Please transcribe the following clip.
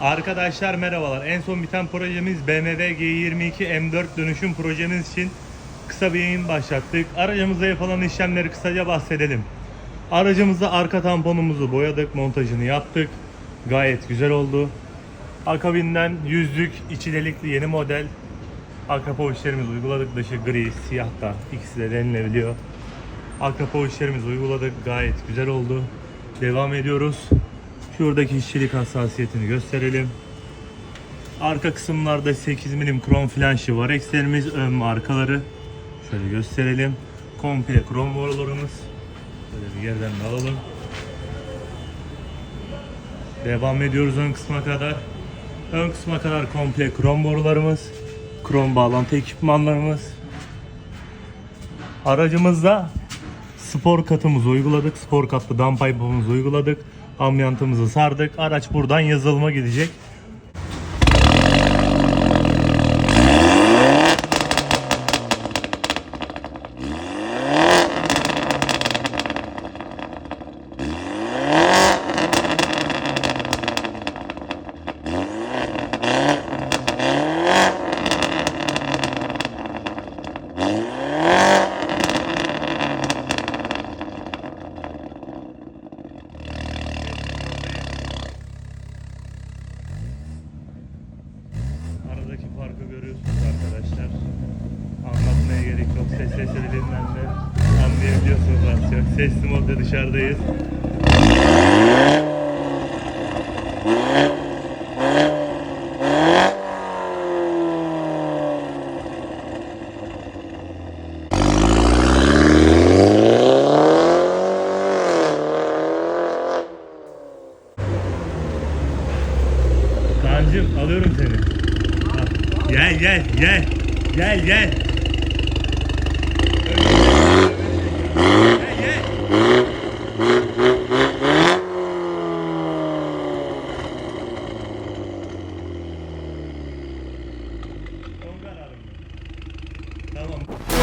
Arkadaşlar merhabalar. En son biten projemiz BMW G22 M4 dönüşüm projemiz için kısa bir yayın başlattık. Aracımızda yapılan işlemleri kısaca bahsedelim. Aracımızda arka tamponumuzu boyadık, montajını yaptık. Gayet güzel oldu. Akabinden yüzlük, içi delikli yeni model arka poğuşlarımızı uyguladık. Dışı gri, siyah da ikisi de denilebiliyor. Arka poğuşlarımızı uyguladık. Gayet güzel oldu. Devam ediyoruz. Şuradaki işçilik hassasiyetini gösterelim. Arka kısımlarda 8 milim krom flanşı var. Ekserimiz ön ve arkaları. Şöyle gösterelim. Komple krom borularımız. Şöyle bir yerden de alalım. Devam ediyoruz ön kısma kadar. Ön kısma kadar komple krom borularımız. Krom bağlantı ekipmanlarımız. Aracımızda spor katımızı uyguladık. Spor katlı downpipe'ımızı uyguladık. Amyantımızı sardık. Araç buradan yazılıma gidecek. Görüyorsunuz arkadaşlar. Anlatmaya gerek yok. Ses seslerinden de anlayabiliyorsunuz az çok. Sesli modda dışarıdayız. Kaan'cım alıyorum seni. Gel gel gel. Gel gel. Tamam.